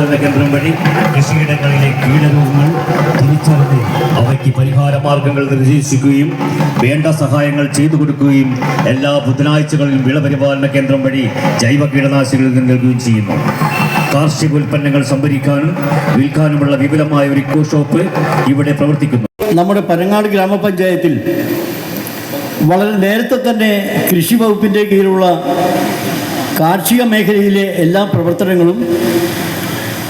വിളപരിപാലന കേന്ദ്രം വഴി കൃഷിയിടങ്ങളിലെ കീടരോഗങ്ങൾ തിരിച്ചറിഞ്ഞ് അവയ്ക്ക് പരിഹാര മാർഗങ്ങൾ നിർദ്ദേശിക്കുകയും വേണ്ട സഹായങ്ങൾ ചെയ്തു കൊടുക്കുകയും എല്ലാ ബുധനാഴ്ചകളിലും വിളപരിപാലന കേന്ദ്രം വഴി ജൈവ കീടനാശിനികൾ നൽകുകയും ചെയ്യുന്നു. കാർഷിക ഉൽപ്പന്നങ്ങൾ സംഭരിക്കാനും വിൽക്കാനുമുള്ള വിപുലമായ ഒരു ഇക്കോ ഷോപ്പ് ഇവിടെ പ്രവർത്തിക്കുന്നു. നമ്മുടെ പരങ്ങാട് ഗ്രാമപഞ്ചായത്തിൽ വളരെ നേരത്തെ തന്നെ കൃഷി വകുപ്പിന്റെ കീഴിലുള്ള കാർഷിക മേഖലയിലെ എല്ലാ പ്രവർത്തനങ്ങളും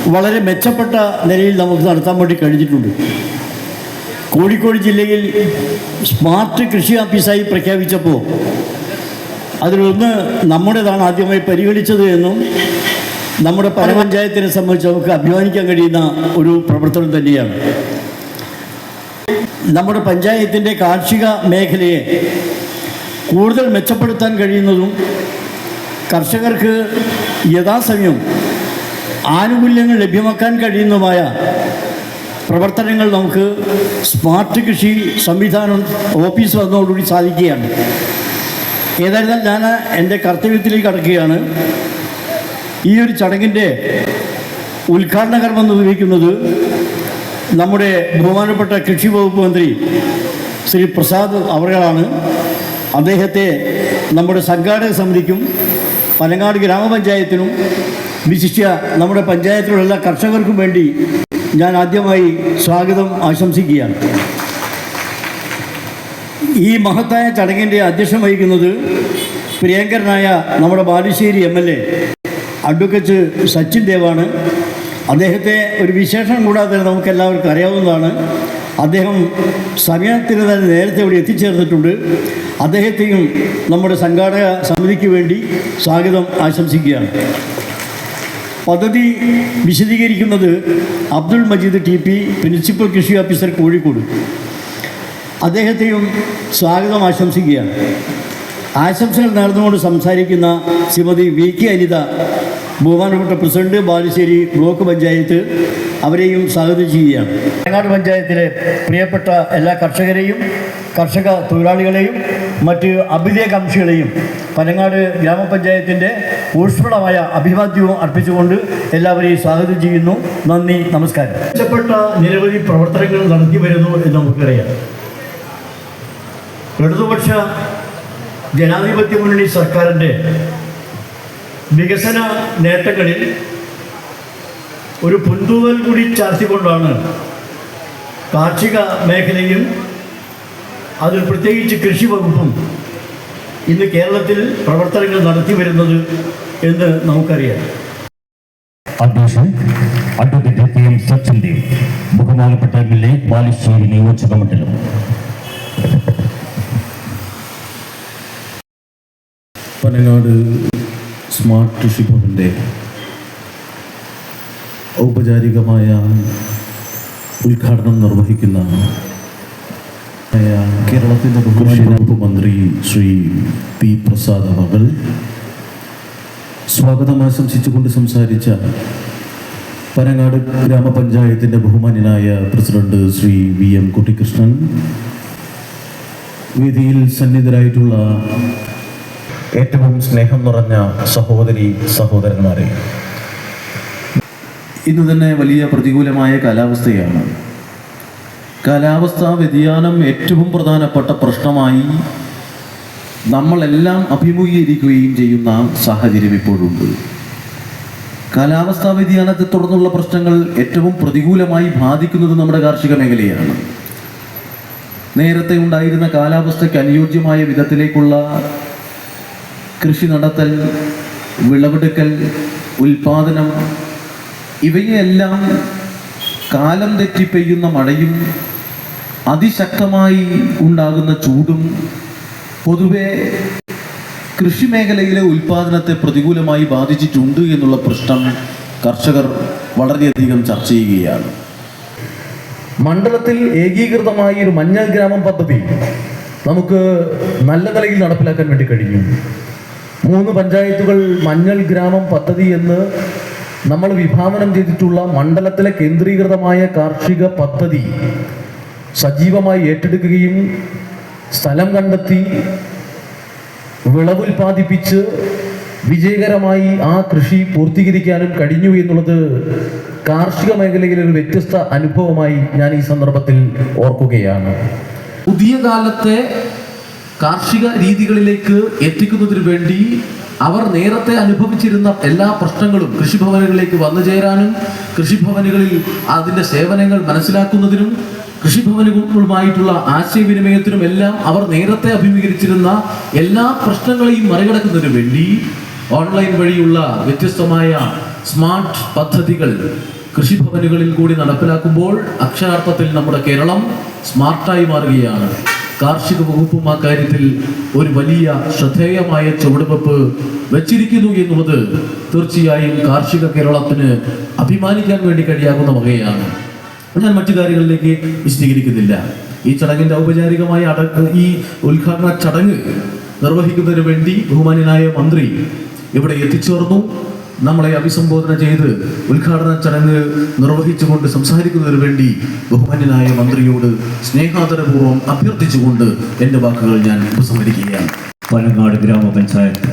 വളരെ മെച്ചപ്പെട്ട നിലയിൽ നമുക്ക് നടത്താൻ വേണ്ടി കഴിഞ്ഞിട്ടുണ്ട്. കോഴിക്കോട് ജില്ലയിൽ സ്മാർട്ട് കൃഷി ഓഫീസായി പ്രഖ്യാപിച്ചപ്പോൾ അതിലൊന്ന് നമ്മുടേതാണ് ആദ്യമായി പരിഗണിച്ചത് എന്നും നമ്മുടെ പരപഞ്ചായത്തിനെ സംബന്ധിച്ച് നമുക്ക് അഭിമാനിക്കാൻ കഴിയുന്ന ഒരു പ്രവർത്തനം തന്നെയാണ്. നമ്മുടെ പഞ്ചായത്തിന്റെ കാർഷിക മേഖലയെ കൂടുതൽ മെച്ചപ്പെടുത്താൻ കഴിയുന്നതും കർഷകർക്ക് യഥാസമയം ആനുകൂല്യങ്ങൾ ലഭ്യമാക്കാൻ കഴിയുന്നതുമായ പ്രവർത്തനങ്ങൾ നമുക്ക് സ്മാർട്ട് കൃഷി സംവിധാനം ഓഫീസ് വന്നതോടുകൂടി സാധിക്കുകയാണ്. ഏതായിരുന്നാൽ ഞാൻ എന്റെ കർത്തവ്യത്തിലേക്ക് കടക്കുകയാണ്. ഈ ഒരു ചടങ്ങിന്റെ ഉദ്ഘാടന കർമ്മം നിർവഹിക്കുന്നത് നമ്മുടെ ബഹുമാനപ്പെട്ട കൃഷി വകുപ്പ് മന്ത്രി ശ്രീ പ്രസാദ് അവറുകളാണ്. അദ്ദേഹത്തെ നമ്മുടെ സംഘാടക സമിതിക്കും പനങ്ങാട് ഗ്രാമപഞ്ചായത്തിനും വിശിഷ്യ നമ്മുടെ പഞ്ചായത്തിലുള്ള കർഷകർക്കും വേണ്ടി ഞാൻ ആദ്യമായി സ്വാഗതം ആശംസിക്കുകയാണ്. ഈ മഹത്തായ ചടങ്ങിന്റെ അധ്യക്ഷം വഹിക്കുന്നത് പ്രിയങ്കരനായ നമ്മുടെ Balussery M L A advocate Sachin ദേവാണ്. അദ്ദേഹത്തെ ഒരു വിശേഷം കൂടാതെ നമുക്ക് എല്ലാവർക്കും അറിയാവുന്നതാണ്. അദ്ദേഹം സമയത്തിന് തന്നെ നേരത്തെ ഇവിടെ എത്തിച്ചേർന്നിട്ടുണ്ട്. അദ്ദേഹത്തെയും നമ്മുടെ സംഘാടക സമിതിക്ക് വേണ്ടി സ്വാഗതം ആശംസിക്കുകയാണ്. പദ്ധതി വിശദീകരിക്കുന്നത് Abdul Majeed T P principal കൃഷി ഓഫീസർ കോഴിക്കോട്. അദ്ദേഹത്തെയും സ്വാഗതം ആശംസിക്കുകയാണ്. ആശംസകൾ നേർന്നുകൊണ്ട് സംസാരിക്കുന്ന ശ്രീമതി വി കെ അനിത ബഹുമാനപ്പെട്ട പ്രസിഡന്റ് ബാലുശ്ശേരി ബ്ലോക്ക് പഞ്ചായത്ത് അവരെയും സ്വാഗതം ചെയ്യുകയാണ്. വയനാട് പഞ്ചായത്തിലെ പ്രിയപ്പെട്ട എല്ലാ കർഷകരെയും കർഷക തൊഴിലാളികളെയും മറ്റ് അഭ്യുദയകാംക്ഷികളെയും പനങ്ങാട് ഗ്രാമപഞ്ചായത്തിന്റെ ഊഷ്മളമായ അഭിവാദ്യവും അർപ്പിച്ചുകൊണ്ട് എല്ലാവരെയും സ്വാഗതം ചെയ്യുന്നു. നന്ദി നമസ്കാരം. മെച്ചപ്പെട്ട നിരവധി പ്രവർത്തനങ്ങൾ നടത്തി വരുന്നു എന്ന് നമുക്കറിയാം. ഇടതുപക്ഷ ജനാധിപത്യ മുന്നണി സർക്കാരിന്റെ വികസന നേട്ടങ്ങളിൽ ഒരു പുന്തൂവൽ കൂടി ചാർത്തിക്കൊണ്ടാണ് കാർഷിക മേഖലയും അതിൽ പ്രത്യേകിച്ച് കൃഷി വകുപ്പും ഇന്ന് കേരളത്തിൽ പ്രവർത്തനങ്ങൾ നടത്തി വരുന്നത് എന്ന് നമുക്കറിയാം. അധ്യക്ഷൻ അഡ്വക്കേറ്റ് എം സച്ചിൻ ദേവ് ബഹുമാനപ്പെട്ട എം എൽ എ ബാലുശ്ശേരി നിയോജക മണ്ഡലം. പനങ്ങാട് സ്മാർട്ട് കൃഷി ഭവന്റെ ഔപചാരികമായ ഉദ്ഘാടനം നിർവഹിക്കുന്ന കേരളത്തിന്റെ മുഖ്യമന്ത്രി മന്ത്രി ശ്രീ പി പ്രസാദ് അവർ സ്വാഗതം ആശംസിച്ചുകൊണ്ട് സംസാരിച്ച പനങ്ങാട് ഗ്രാമപഞ്ചായത്തിന്റെ ബഹുമാന്യനായ president Shri V M Kuttikrishnan വേദിയിൽ സന്നിധരായിട്ടുള്ള ഏറ്റവും സ്നേഹം നിറഞ്ഞ സഹോദരി സഹോദരന്മാരെ. ഇന്ന് തന്നെ വലിയ പ്രതികൂലമായ കാലാവസ്ഥയാണ്. കാലാവസ്ഥാ വ്യതിയാനം ഏറ്റവും പ്രധാനപ്പെട്ട പ്രശ്നമായി നമ്മളെല്ലാം അഭിമുഖീകരിക്കുകയും ചെയ്യുന്ന സാഹചര്യം ഇപ്പോഴുണ്ട്. കാലാവസ്ഥാ വ്യതിയാനത്തെ തുടർന്നുള്ള പ്രശ്നങ്ങൾ ഏറ്റവും പ്രതികൂലമായി ബാധിക്കുന്നത് നമ്മുടെ കാർഷിക മേഖലയാണ്. നേരത്തെ ഉണ്ടായിരുന്ന കാലാവസ്ഥയ്ക്ക് അനുയോജ്യമായ വിധത്തിലേക്കുള്ള കൃഷി നടത്തൽ വിളവെടുക്കൽ ഉൽപാദനം ഇവയെല്ലാം കാലം തെറ്റി പെയ്യുന്ന മഴയും അതിശക്തമായി ഉണ്ടാകുന്ന ചൂടും പൊതുവെ കൃഷി മേഖലയിലെ ഉൽപാദനത്തെ പ്രതികൂലമായി ബാധിച്ചിട്ടുണ്ട് എന്നുള്ള പ്രശ്നം കർഷകർ വളരെയധികം ചർച്ച ചെയ്യുകയാണ്. മണ്ഡലത്തിൽ ഏകീകൃതമായ ഒരു മഞ്ഞൾ ഗ്രാമം പദ്ധതി നമുക്ക് നല്ല നിലയിൽ നടപ്പിലാക്കാൻ വേണ്ടി കഴിഞ്ഞു. മൂന്ന് പഞ്ചായത്തുകൾ മഞ്ഞൾ ഗ്രാമം പദ്ധതി എന്ന് നമ്മൾ വിഭാവനം ചെയ്തിട്ടുള്ള മണ്ഡലത്തിലെ കേന്ദ്രീകൃതമായ കാർഷിക പദ്ധതി സജീവമായി ഏറ്റെടുക്കുകയും സ്ഥലം കണ്ടെത്തി വിളവുൽപാദിപ്പിച്ച് വിജയകരമായി ആ കൃഷി പൂർത്തീകരിക്കാനും കഴിഞ്ഞു എന്നുള്ളത് കാർഷിക മേഖലയിലെ ഒരു വ്യത്യസ്ത അനുഭവമായി ഞാൻ ഈ സന്ദർഭത്തിൽ ഓർക്കുകയാണ്. പുതിയ കാലത്തെ കാർഷിക രീതികളിലേക്ക് എത്തിക്കുന്നതിന് വേണ്ടി അവർ നേരത്തെ അനുഭവിച്ചിരുന്ന എല്ലാ പ്രശ്നങ്ങളും കൃഷിഭവനുകളിലേക്ക് വന്നു ചേരാനും കൃഷിഭവനുകളിൽ അതിന്റെ സേവനങ്ങൾ മനസ്സിലാക്കുന്നതിനും കൃഷിഭവനുകളുമായിട്ടുള്ള ആശയവിനിമയത്തിനും എല്ലാം അവർ നേരത്തെ അഭിമുഖീകരിച്ചിരുന്ന എല്ലാ പ്രശ്നങ്ങളെയും മറികടക്കുന്നതിന് വേണ്ടി ഓൺലൈൻ വഴിയുള്ള വ്യത്യസ്തമായ സ്മാർട്ട് പദ്ധതികൾ കൃഷിഭവനുകളിൽ കൂടി നടപ്പിലാക്കുമ്പോൾ അക്ഷരാർത്ഥത്തിൽ നമ്മുടെ കേരളം സ്മാർട്ടായി മാറുകയാണ്. കാർഷിക വകുപ്പും ആ കാര്യത്തിൽ ഒരു വലിയ ശ്രദ്ധേയമായ ചുവടുവെപ്പ് വെച്ചിരിക്കുന്നു എന്നുള്ളത് തീർച്ചയായും കാർഷിക കേരളത്തിന് അഭിമാനിക്കാൻ വേണ്ടി കഴിയാകുന്ന വകയാണ്. ഞാൻ മറ്റു കാര്യങ്ങളിലേക്ക് വിശദീകരിക്കുന്നില്ല. ഈ ചടങ്ങിന്റെ ഔപചാരികമായ അട ഈ ഉദ്ഘാടന ചടങ്ങ് നിർവഹിക്കുന്നതിന് വേണ്ടി ബഹുമാന്യനായ മന്ത്രി ഇവിടെ എത്തിച്ചേർന്നു. നമ്മളെ അഭിസംബോധന ചെയ്ത് ഉദ്ഘാടന ചടങ്ങ് നിർവഹിച്ചുകൊണ്ട് സംസാരിക്കുന്നതിന് വേണ്ടി ബഹുമാന്യനായ മന്ത്രിയോട് സ്നേഹാദരപൂർവം അഭ്യർത്ഥിച്ചുകൊണ്ട് എന്റെ വാക്കുകൾ ഞാൻ ഉപസംഹരിക്കുകയാണ്. പനങ്ങാട് ഗ്രാമപഞ്ചായത്ത്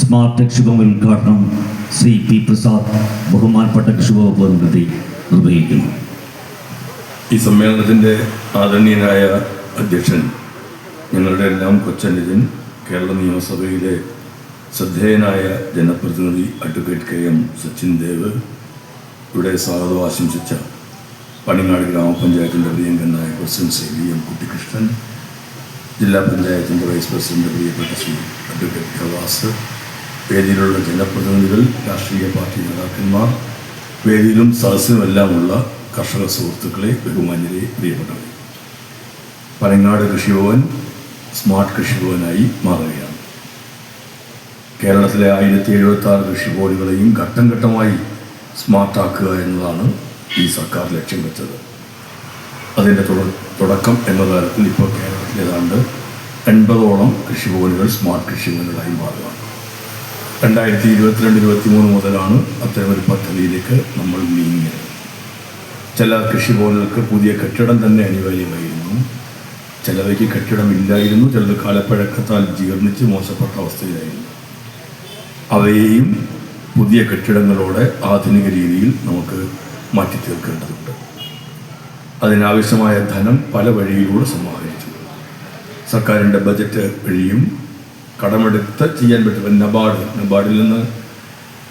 സ്മാർട്ട് ക്ഷുഭം ഉദ്ഘാടനം ശ്രീ പി പ്രസാദ് ബഹുമാനപ്പെട്ട ക്ഷുഭ നിർവഹിക്കുന്നു. ഈ സമ്മേളനത്തിന്റെ ആദരണീയനായ അധ്യക്ഷൻ ഞങ്ങളുടെ എല്ലാം കൊച്ചനുജൻ കേരള നിയമസഭയിലെ ശ്രദ്ധേയനായ ജനപ്രതിനിധി advocate K M Sachin Dev ഇവിടെ സ്വാഗതം ആശംസിച്ച പണിങ്ങാട് ഗ്രാമപഞ്ചായത്തിന്റെ പ്രിയങ്കനായ president Shri V M Kuttikrishnan ജില്ലാ പഞ്ചായത്തിന്റെ വൈസ് പ്രസിഡന്റ് പ്രിയപ്പെട്ട ശ്രീ അഡ്വക്കേറ്റ് ഖവാസ് വേദിയിലുള്ള ജനപ്രതിനിധികൾ രാഷ്ട്രീയ പാർട്ടി നേതാക്കന്മാർ വേദിയിലും സദസ്സിലുമെല്ലാമുള്ള കർഷക സുഹൃത്തുക്കളെ ബഹുമാന്യരെ പ്രിയപ്പെട്ടവരെ. പനങ്ങാട് കൃഷിഭവൻ സ്മാർട്ട് കൃഷിഭവനായി മാറുകയാണ്. കേരളത്തിലെ ആയിരത്തി എഴുപത്തി ആറ് കൃഷിഭവനുകളെയും ഘട്ടം ഘട്ടമായി സ്മാർട്ടാക്കുക എന്നതാണ് ഈ സർക്കാർ ലക്ഷ്യം വെച്ചത്. അതിന്റെ തുട- തുടക്കം എന്ന തരത്തിൽ ഇപ്പോൾ കേരളത്തിൽ ഏതാണ്ട് എൺപതോളം കൃഷിഭവനുകൾ സ്മാർട്ട് കൃഷിഭവനുകളായി മാറുകയാണ്. രണ്ടായിരത്തി ഇരുപത്തിരണ്ട് ഇരുപത്തി മൂന്ന് മുതലാണ് അത്തരമൊരു പദ്ധതിയിലേക്ക് നമ്മൾ നീങ്ങിയത് ചില കൃഷിഭവനുകൾക്ക് പുതിയ കെട്ടിടം തന്നെ അനിവാര്യമായിരുന്നു. ചിലവയ്ക്ക് കെട്ടിടമില്ലായിരുന്നു ചിലത് കാലപ്പഴക്കത്താൽ ജീർണിച്ച് മോശപ്പെട്ട അവസ്ഥയിലായിരുന്നു. അവയെയും പുതിയ കെട്ടിടങ്ങളോടെ ആധുനിക രീതിയിൽ നമുക്ക് മാറ്റി തീർക്കേണ്ടതുണ്ട് അതിനാവശ്യമായ ധനം പല വഴിയിലൂടെ സമാഹരിച്ചു. സർക്കാരിന്റെ ബജറ്റ് വഴിയും കടമെടുത്ത് ചെയ്യാൻ പറ്റും നബാർഡ് നബാർഡിൽ നിന്ന്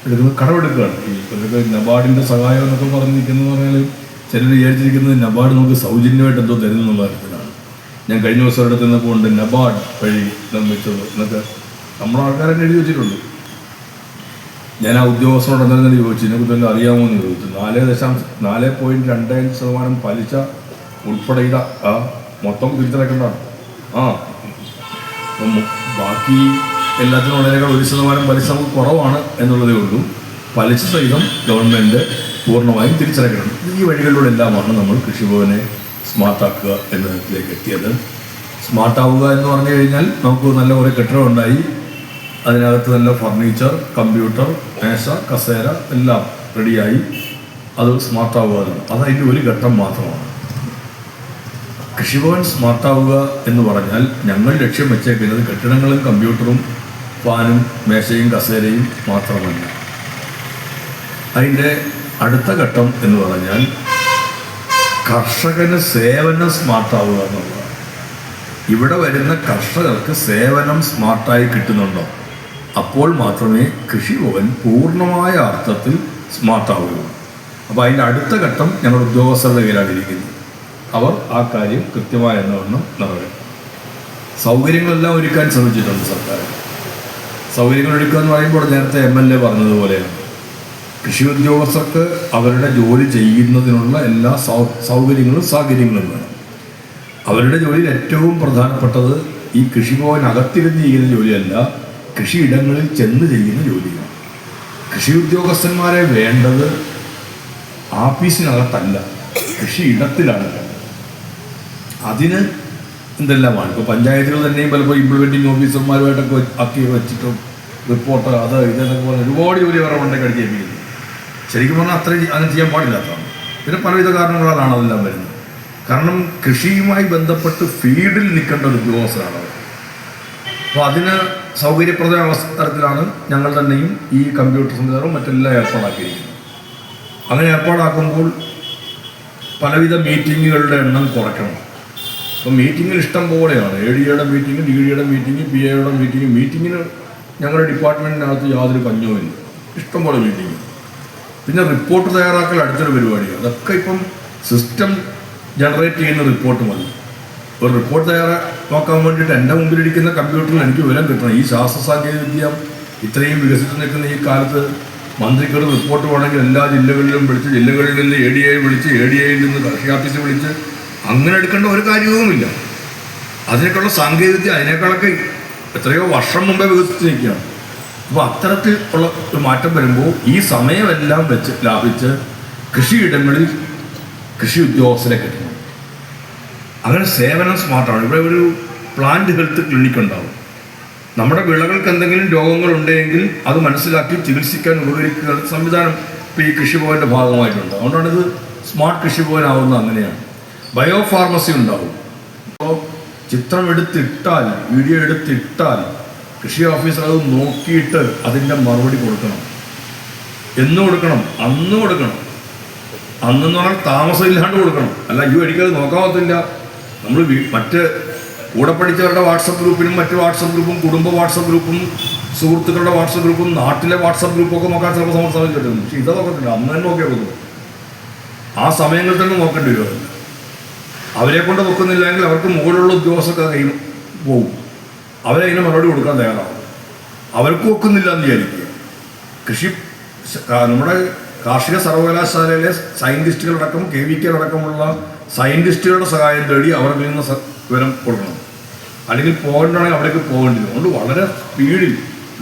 എടുക്കുന്നത് കടമെടുക്കുകയാണ്. ഈ നബാർഡിന്റെ സഹായം എന്നൊക്കെ പറഞ്ഞിരിക്കുന്നത് പറഞ്ഞാൽ ചിലർ വിചാരിച്ചിരിക്കുന്നത് നബാർഡ് നമുക്ക് സൗജന്യമായിട്ട് എന്തോ തരുന്നു എന്നുള്ള കാര്യത്തിലാണ്. ഞാൻ കഴിഞ്ഞ ദിവസം അവിടെ നിന്നപ്പോൾ ഉണ്ട് നബാർഡ് വഴി നിർമ്മിച്ചത് എന്നൊക്കെ നമ്മുടെ ആൾക്കാരെന്നെ എഴുതി വെച്ചിട്ടുണ്ട്. ഞാൻ ആ ഉദ്യോഗസ്ഥനോട് എന്തെങ്കിലും ചോദിച്ചു ഇതിനെക്കുറിച്ച് വല്ലതും അറിയാമോ? എന്ന് ചോദിച്ചു. നാല് ദശാംശം നാല് പോയിന്റ് രണ്ട് അഞ്ച് ശതമാനം പലിശ ഉൾപ്പെടെയുള്ള ആ മൊത്തം തിരിച്ചടക്കേണ്ടതാണ്. ആ. ബാക്കി എല്ലാത്തിനും ഉള്ളതിനേക്കാൾ ഒരു ശതമാനം പലിശ കുറവാണ് എന്നുള്ളതേ ഉള്ളൂ. പലിശ സഹിതം ഗവൺമെന്റ് പൂർണമായും തിരിച്ചടക്കണം. ഈ വഴികളിലൂടെ എല്ലാമാണ് നമ്മൾ കൃഷിഭവനെ സ്മാർട്ടാക്കുക എന്നതിലേക്ക് എത്തിയത്. സ്മാർട്ടാവുക എന്ന് പറഞ്ഞു കഴിഞ്ഞാൽ നമുക്ക് നല്ല കുറേ കെട്ടിടം ഉണ്ടായി. അതിനകത്ത് നല്ല ഫർണിച്ചർ കമ്പ്യൂട്ടർ മേശ കസേര എല്ലാം റെഡിയായി അത് സ്മാർട്ടാവുക അത് അതിന്റെ ഒരു ഘട്ടം മാത്രമാണ്. കൃഷിഭവൻ സ്മാർട്ടാവുക എന്ന് പറഞ്ഞാൽ ഞങ്ങൾ ലക്ഷ്യം വെച്ചേക്കുന്നത് കെട്ടിടങ്ങളും കമ്പ്യൂട്ടറും ഫാനും മേശയും കസേരയും മാത്രമല്ല. അതിന്റെ അടുത്ത ഘട്ടം എന്ന് പറഞ്ഞാൽ കർഷകന് സേവനം സ്മാർട്ടാവുക എന്നുള്ളതാണ്. ഇവിടെ വരുന്ന കർഷകർക്ക് സേവനം സ്മാർട്ടായി കിട്ടുന്നുണ്ടോ? അപ്പോൾ മാത്രമേ കൃഷിഭവൻ പൂർണമായ അർത്ഥത്തിൽ സ്മാർട്ടാവുകയുള്ളൂ. അപ്പോൾ അതിന്റെ അടുത്ത ഘട്ടം ഞങ്ങൾ ഉദ്യോഗസ്ഥരുടെ കയ്യിലാണ് ഇരിക്കുന്നത് അവർ ആ കാര്യം കൃത്യമായ എന്നവണ്ണം നിറവേ സൗകര്യങ്ങളെല്ലാം ഒരുക്കാൻ ശ്രമിച്ചിട്ടുണ്ട് സർക്കാർ. സൗകര്യങ്ങൾ ഒരുക്കുക എന്ന് പറയുമ്പോൾ നേരത്തെ എം എൽ എ പറഞ്ഞതുപോലെയാണ്. കൃഷി ഉദ്യോഗസ്ഥർക്ക് അവരുടെ ജോലി ചെയ്യുന്നതിനുള്ള എല്ലാ സൗ സൗകര്യങ്ങളും സാഹചര്യങ്ങളും വേണം. അവരുടെ ജോലിയിൽ ഏറ്റവും പ്രധാനപ്പെട്ടത് ഈ കൃഷിഭവൻ അകത്തിരുന്ന് ചെയ്യുന്ന ജോലിയല്ല കൃഷിയിടങ്ങളിൽ ചെന്ന് ചെയ്യുന്ന ജോലിയാണ്. കൃഷി ഉദ്യോഗസ്ഥന്മാരെ വേണ്ടത് ആഫീസിനകത്തല്ല കൃഷിയിടത്തിലാണ്. അതിന് എന്തെല്ലാമാണ്? ഇപ്പോൾ പഞ്ചായത്തുകൾ തന്നെയും പലപ്പോൾ ഇംപ്ലിമെന്റിംഗ് ഓഫീസർമാരുമായിട്ടൊക്കെ ആക്കി വെച്ചിട്ടും റിപ്പോർട്ട് അത് ഇതെന്നൊക്കെ പറഞ്ഞ് ഒരുപാട് ജോലി വേറെ മണ്ടേ കടിച്ചേൽപ്പിക്കുന്നത് ശരിക്കും പറഞ്ഞാൽ അത്രയും അങ്ങനെ ചെയ്യാൻ പാടില്ലാത്തതാണ് പിന്നെ പലവിധ കാരണങ്ങളാണ് അതെല്ലാം വരുന്നത്. കാരണം കൃഷിയുമായി ബന്ധപ്പെട്ട് ഫീൽഡിൽ നിൽക്കേണ്ട ഒരു ഉദ്യോഗസ്ഥരാണ് അപ്പോൾ അതിന് സൗകര്യപ്രദമായ അവസരത്തിലാണ് ഞങ്ങൾ തന്നെയും ഈ കമ്പ്യൂട്ടർ സംവിധാനവും മറ്റെല്ലാം ഏർപ്പാടാക്കിയിരിക്കുന്നത്. അങ്ങനെ ഏർപ്പാടാക്കുമ്പോൾ പലവിധ മീറ്റിങ്ങുകളുടെ എണ്ണം കുറയ്ക്കണം. അപ്പോൾ മീറ്റിങ്ങിൽ ഇഷ്ടം പോലെയാണ്. എ ഡിയുടെ മീറ്റിംഗ് ഡി ഡിയുടെ മീറ്റിംഗ് പി എയുടെ മീറ്റിംഗ് മീറ്റിങ്ങിന് ഞങ്ങളുടെ ഡിപ്പാർട്ട്മെന്റിനകത്ത് യാതൊരു പഞ്ഞവുമില്ല ഇഷ്ടംപോലെ മീറ്റിംഗ് പിന്നെ റിപ്പോർട്ട് തയ്യാറാക്കൽ അടുത്തൊരു പരിപാടിയാണ് അതൊക്കെ ഇപ്പം സിസ്റ്റം ജനറേറ്റ് ചെയ്യുന്ന റിപ്പോർട്ട് മതി. ഒരു റിപ്പോർട്ട് തയ്യാറാക്കാൻ വേണ്ടിയിട്ട് എന്റെ മുമ്പിലിരിക്കുന്ന കമ്പ്യൂട്ടറിൽ എനിക്ക് വിവരം കിട്ടണം. ഈ ശാസ്ത്ര സാങ്കേതിക വിദ്യ ഇത്രയും വികസിച്ചു നിൽക്കുന്ന ഈ കാലത്ത് മന്ത്രിക്ക് ഒരു റിപ്പോർട്ട് വേണമെങ്കിൽ എല്ലാ ജില്ലകളിലും വിളിച്ച് ജില്ലകളിൽ നിന്ന് എ ഡി ഐ വിളിച്ച് എ ഡി ഐയിൽ നിന്ന് കൃഷി ഓഫീസിൽ വിളിച്ച് അങ്ങനെ എടുക്കേണ്ട ഒരു കാര്യവുമില്ല. അതിനേക്കുള്ള സാങ്കേതികവിദ്യ അതിനേക്കാളൊക്കെ എത്രയോ വർഷം മുമ്പേ വികസിച്ച് നിൽക്കുകയാണ്. അപ്പോൾ അത്തരത്തിൽ ഉള്ള ഒരു മാറ്റം വരുമ്പോൾ ഈ സമയമെല്ലാം വെച്ച് ലാഭിച്ച് കൃഷിയിടങ്ങളിൽ കൃഷി ഉദ്യോഗസ്ഥരെ കിട്ടണം. അങ്ങനെ സേവനം സ്മാർട്ടാണ് ഇവിടെ ഒരു പ്ലാന്റ് ഹെൽത്ത് ക്ലിനിക് ഉണ്ടാവും. നമ്മുടെ വിളകൾക്ക് എന്തെങ്കിലും രോഗങ്ങൾ ഉണ്ടെങ്കിൽ അത് മനസ്സിലാക്കി ചികിത്സിക്കാൻ ഉപകരിക്കുന്ന സംവിധാനം ഇപ്പോൾ ഈ കൃഷിഭവന്റെ ഭാഗമായിട്ടുണ്ട്. അതുകൊണ്ടാണ് ഇത് സ്മാർട്ട് കൃഷിഭവനാവുന്നത് അങ്ങനെയാണ്. ബയോഫാർമസി ഉണ്ടാവും. അപ്പോൾ ചിത്രം എടുത്തിട്ടാൽ വീഡിയോ എടുത്തിട്ടാൽ കൃഷി ഓഫീസർ അത് നോക്കിയിട്ട് അതിന്റെ മറുപടി കൊടുക്കണം. എന്ന് കൊടുക്കണം അന്ന് കൊടുക്കണം. അന്നെന്ന് പറഞ്ഞാൽ താമസം ഇല്ലാണ്ട് കൊടുക്കണം. അല്ല ഈ എനിക്കത് നോക്കാൻ പറ്റില്ല. നമ്മൾ മറ്റ് കൂടെ പഠിച്ചവരുടെ വാട്സപ്പ് ഗ്രൂപ്പിനും മറ്റ് വാട്സപ്പ് ഗ്രൂപ്പും കുടുംബ വാട്സപ്പ് ഗ്രൂപ്പും സുഹൃത്തുക്കളുടെ വാട്സപ്പ് ഗ്രൂപ്പും നാട്ടിലെ വാട്സപ്പ് ഗ്രൂപ്പൊക്കെ നോക്കാൻ ചിലപ്പോൾ സമയം കിട്ടുന്നു പക്ഷേ ഇതാ നോക്കത്തില്ല. അന്ന് തന്നെ നോക്കിയാൽ പോകുന്നു ആ സമയങ്ങളിൽ തന്നെ നോക്കേണ്ടി വരും. അവരെ കൊണ്ട് വെക്കുന്നില്ലെങ്കിൽ അവർക്ക് മുകളിലുള്ള ഉദ്യോഗസ്ഥർക്ക് കൈ പോകും അവരതിന് മറുപടി കൊടുക്കാൻ തയ്യാറാവും അവർക്ക് വെക്കുന്നില്ല എന്ന് വിചാരിക്കുക. കൃഷി നമ്മുടെ കാർഷിക സർവകലാശാലയിലെ സയന്റിസ്റ്റുകളടക്കം കെ വി കെ അടക്കമുള്ള സയന്റിസ്റ്റുകളുടെ സഹായം തേടി അവർക്ക് നിന്ന് വിവരം കൊടുക്കണം. അല്ലെങ്കിൽ പോകേണ്ടതാണെങ്കിൽ അവിടേക്ക് പോകേണ്ടി വരും. അതുകൊണ്ട് വളരെ സ്പീഡിൽ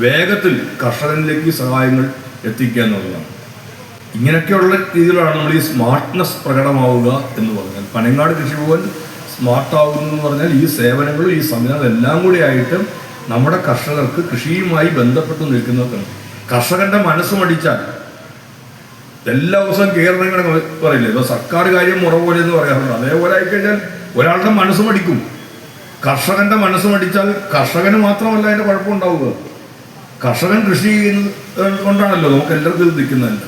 വേഗത്തിൽ കർഷകനിലേക്ക് സഹായങ്ങൾ എത്തിക്കുക എന്നുള്ളതാണ്. ഇങ്ങനെയൊക്കെയുള്ള രീതിയിലാണ് നമ്മൾ ഈ സ്മാർട്ട്നെസ് പ്രകടമാവുക എന്ന് പറഞ്ഞാൽ പനങ്ങാട് കൃഷിഭവൻ സ്മാർട്ടാവുന്നു എന്ന് പറഞ്ഞാൽ ഈ സേവനങ്ങളും ഈ സംവിധാനം എല്ലാം കൂടി ആയിട്ട് നമ്മുടെ കർഷകർക്ക് കൃഷിയുമായി ബന്ധപ്പെട്ട് നിൽക്കുന്നതാണ് കർഷകന്റെ മനസ്സ് മടിച്ചാൽ എല്ലാ ദിവസവും കയറണങ്ങനെ പറയില്ലേ? ഇപ്പൊ സർക്കാർ കാര്യം മുറ പോലെ എന്ന് പറയാറുണ്ട്. അതേപോലെ ആയിക്കഴിഞ്ഞാൽ ഒരാളുടെ മനസ്സ് മടിക്കും. കർഷകന്റെ മനസ്സ് മടിച്ചാൽ കർഷകന് മാത്രമല്ല അതിന്റെ കുഴപ്പമുണ്ടാവുക കർഷകൻ കൃഷി ചെയ്യുന്നത് കൊണ്ടാണല്ലോ നമുക്ക് എല്ലാവർക്കും ഇത് നിൽക്കുന്നതല്ല.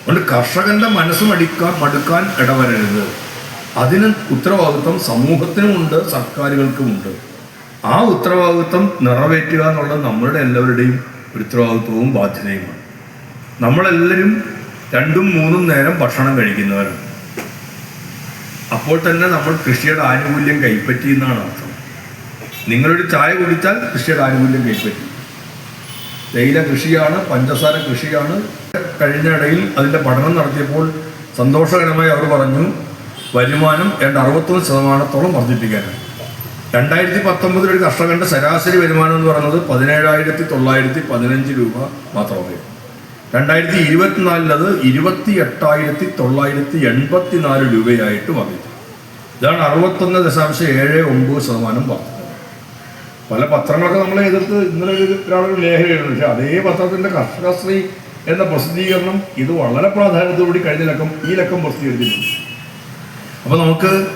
അതുകൊണ്ട് കർഷകന്റെ മനസ്സ് മടിക്കാൻ മടുക്കാൻ ഇടവരരുത്. അതിന് ഉത്തരവാദിത്വം സമൂഹത്തിനുമുണ്ട് സർക്കാരുകൾക്കുമുണ്ട്. ആ ഉത്തരവാദിത്വം നിറവേറ്റുക എന്നുള്ളത് നമ്മളുടെ എല്ലാവരുടെയും ഉത്തരവാദിത്വവും ബാധ്യതയുമാണ്. നമ്മളെല്ലാവരും രണ്ടും മൂന്നും നേരം ഭക്ഷണം കഴിക്കുന്നവരാണ്. അപ്പോൾ തന്നെ നമ്മൾ കൃഷിയുടെ ആനുകൂല്യം കൈപ്പറ്റി എന്നാണ് അർത്ഥം. നിങ്ങളൊരു ചായ കുടിച്ചാൽ കൃഷിയുടെ ആനുകൂല്യം കൈപ്പറ്റി. തേയില കൃഷിയാണ് പഞ്ചസാര കൃഷിയാണ്. കഴിഞ്ഞ ഇടയിൽ അതിന്റെ പഠനം നടത്തിയപ്പോൾ സന്തോഷകരമായി അവർ പറഞ്ഞു വരുമാനം രണ്ട് അറുപത്തൊന്ന് ശതമാനത്തോളം വർദ്ധിപ്പിക്കാനാണ് രണ്ടായിരത്തി പത്തൊമ്പതിൽ ഒരു കർഷകന്റെ ശരാശരി വരുമാനം എന്ന് പറയുന്നത് പതിനേഴായിരത്തി തൊള്ളായിരത്തി പതിനഞ്ച് രൂപ മാത്രമേ രണ്ടായിരത്തി ഇരുപത്തിനാലിൽ അത് ഇരുപത്തി എട്ടായിരത്തി തൊള്ളായിരത്തി എൺപത്തി നാല് രൂപയായിട്ട് വർദ്ധിച്ചു. ഇതാണ് അറുപത്തൊന്ന് ദശാംശം ഏഴ് ഒമ്പത് ശതമാനം വർദ്ധിച്ചത് പല പത്രങ്ങളൊക്കെ നമ്മൾ എതിർത്ത് ഇന്നലെ ഒരു ഒരാളൊരു ലേഖനം എഴുതുന്നു. പക്ഷേ അതേ പത്രത്തിന്റെ കർഷകശ്രീ എന്ന പ്രസിദ്ധീകരണം ഇത് വളരെ പ്രാധാന്യത്തോടുകൂടി കഴിഞ്ഞ ലക്കം ഈ ലക്കം പ്രസിദ്ധീകരിച്ചിട്ടുണ്ട്. അപ്പൊ നമുക്ക്